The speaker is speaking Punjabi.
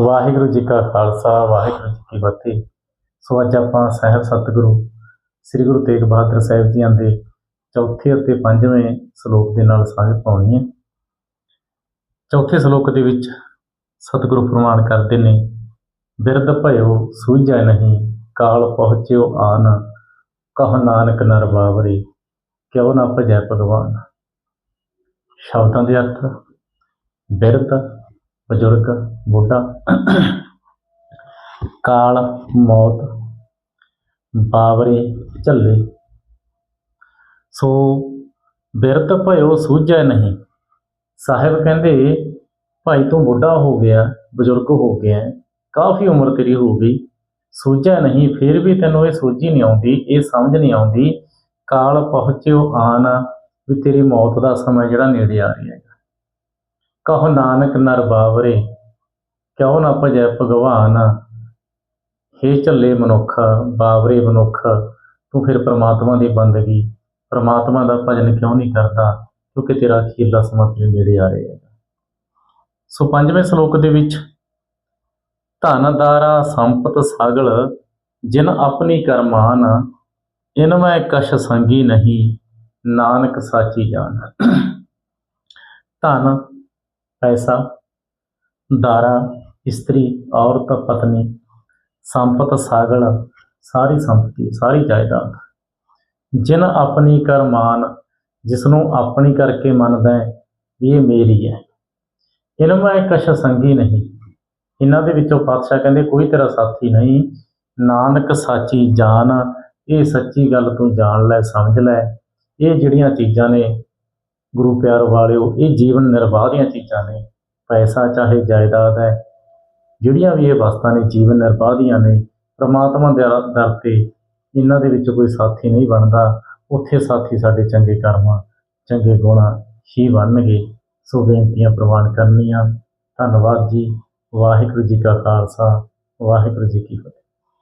ਵਾਹਿਗੁਰੂ ਜੀ ਕਾ ਖਾਲਸਾ, ਵਾਹਿਗੁਰੂ ਜੀ ਕੀ ਫਤਿਹ। ਸੋ ਅੱਜ ਆਪਾਂ ਸਾਹਿਬ ਸਤਿਗੁਰੂ ਸ੍ਰੀ ਗੁਰੂ ਤੇਗ ਬਹਾਦਰ ਸਾਹਿਬ ਜੀਆਂ ਦੇ ਚੌਥੇ ਅਤੇ ਪੰਜਵੇਂ ਸ਼ਲੋਕ ਦੇ ਨਾਲ ਸਾਂਝ ਪਾਉਣੀ ਹੈ। ਚੌਥੇ ਸ਼ਲੋਕ ਦੇ ਵਿੱਚ ਸਤਿਗੁਰੂ ਫਰਮਾਨ ਕਰਦੇ ਨੇ, ਬਿਰਧ ਭਇਓ, ਸੂਝੈ ਨਹੀਂ, ਕਾਲ ਪਹੁੰਚਿਓ ਆਨ, ਕਹ ਨਾਨਕ ਨਰ ਬਾਵਰੇ, ਕਿਉ ਨਾ ਭਜੈ ਭਗਵਾਨ। ਸ਼ਬਦਾਂ ਦੇ ਅਰਥ, ਬਿਰਧ ਬਜ਼ੁਰਗ, ਬੁੱਢਾ, ਕਾਲ, ਮੌਤ, ਬਾਵਰੇ, ਝੱਲੇ। ਸੋ ਬਿਰਤ ਭਇਓ ਸੂਝੈ ਨਹੀਂ। ਸਾਹਿਬ ਕਹਿੰਦੇ, ਭਾਈ ਤੂੰ ਬੁੱਢਾ ਹੋ ਗਿਆ, ਬਜ਼ੁਰਗ ਹੋ ਗਿਆ, ਕਾਫੀ ਉਮਰ ਤੇਰੀ ਹੋ ਗਈ। ਸੂਝਿਆ ਨਹੀਂ, ਫਿਰ ਵੀ ਤੈਨੂੰ ਇਹ ਸੂਝੀ ਨਹੀਂ ਆਉਂਦੀ, ਇਹ ਸਮਝ ਨਹੀਂ ਆਉਂਦੀ। ਕਾਲ ਪਹੁੰਚਿਓ ਆਨ ਵੀ ਤੇਰੀ ਮੌਤ ਦਾ ਸਮਾਂ ਜਿਹੜਾ ਨੇੜੇ ਆ ਰਿਹਾ ਹੈ। ਕਹੋ ਨਾਨਕ ਨਰ ਬਾਵਰੇ, ਕਿਉ ਨਾ ਭਜੈ ਭਗਵਾਨ? ਹੇ ਝੱਲੇ ਮਨੁੱਖ, ਬਾਵਰੇ ਮਨੁੱਖ, ਤੂੰ ਫਿਰ ਪ੍ਰਮਾਤਮਾ ਦੀ ਬੰਦਗੀ, ਪ੍ਰਮਾਤਮਾ ਦਾ ਭਜਨ ਕਿਉਂ ਨਹੀਂ ਕਰਦਾ? ਕਿਉਂਕਿ ਤੇਰਾ ਅਖੀਰਲਾ ਸਮਾਂ ਤੇਰੇ ਨੇੜੇ ਆ ਰਿਹਾ ਹੈ ਸੋ ਪੰਜਵੇਂ ਸ਼ਲੋਕ ਦੇ ਵਿੱਚ, ਧਨ ਦਾਰਾ ਸੰਪਤ ਸਾਗਲ, ਜਿਨ ਆਪਣੀ ਕਰਮਾਨ ਇਨ ਮੈਂ ਕਛ ਸੰਗੀ ਨਹੀਂ, ਨਾਨਕ ਸਾਚੀ ਜਾਨ। ਧਨ ਪੈਸਾ, ਦਾਰਾ, ਇਸਤਰੀ, ਔਰਤ, ਪਤਨੀ, ਸੰਪਤ, ਸਾਗਲ, ਸਾਰੀ ਸੰਪਤੀ, ਸਾਰੀ ਜਾਇਦਾਦ। ਜਿਨ ਆਪਣੀ ਕਰਮਾਨ ਜਿਸ ਨੂੰ ਆਪਣੀ ਕਰਕੇ ਮੰਨਦਾ ਹੈ, ਵੀ ਇਹ ਮੇਰੀ ਹੈ। ਇਹਨਾਂ ਮੈਂ ਕਛ ਸੰਗੀ ਨਹੀਂ। ਇਹਨਾਂ ਦੇ ਵਿੱਚੋਂ ਪਾਤਸ਼ਾਹ ਕਹਿੰਦੇ, ਕੋਈ ਤੇਰਾ ਸਾਥੀ ਨਹੀਂ। ਨਾਨਕ ਸਾਚੀ ਜਾਨ, ਇਹ ਸੱਚੀ ਗੱਲ ਤੂੰ ਜਾਣ ਲੈ, ਸਮਝ ਲੈ। ਇਹ ਜਿਹੜੀਆਂ ਚੀਜ਼ਾਂ ਨੇ ਗੁਰੂ ਪਿਆਰ ਵਾਲਿਓ, ਇਹ ਜੀਵਨ ਨਿਰਵਾਹ ਦੀਆਂ ਚੀਜ਼ਾਂ ਨੇ, ਪੈਸਾ ਚਾਹੇ ਜਾਇਦਾਦ ਹੈ, ਜਿਹੜੀਆਂ ਵੀ ਇਹ ਵਸਤਾਂ ਨੇ, ਜੀਵਨ ਨਿਰਵਾਹ ਦੀਆਂ ਨੇ, ਪ੍ਰਮਾਤਮਾ ਦੇ ਦਰ ਦਰ ਤੇ ਇਹਨਾਂ ਦੇ ਵਿੱਚ ਕੋਈ ਸਾਥੀ ਨਹੀਂ ਬਣਦਾ, ਉੱਥੇ ਸਾਥੀ ਸਾਡੇ ਚੰਗੇ ਕਰਮਾਂ, ਚੰਗੇ ਗੁਣਾਂ ਹੀ ਬਣਨਗੇ। ਸੋ ਬੇਨਤੀਆਂ ਪ੍ਰਵਾਨ ਕਰਨੀਆਂ। ਧੰਨਵਾਦ ਜੀ। ਵਾਹਿਗੁਰੂ ਜੀ ਕਾ ਖਾਲਸਾ। ਵਾਹਿਗੁਰੂ ਜੀ ਕੀ ਫਤਿਹ।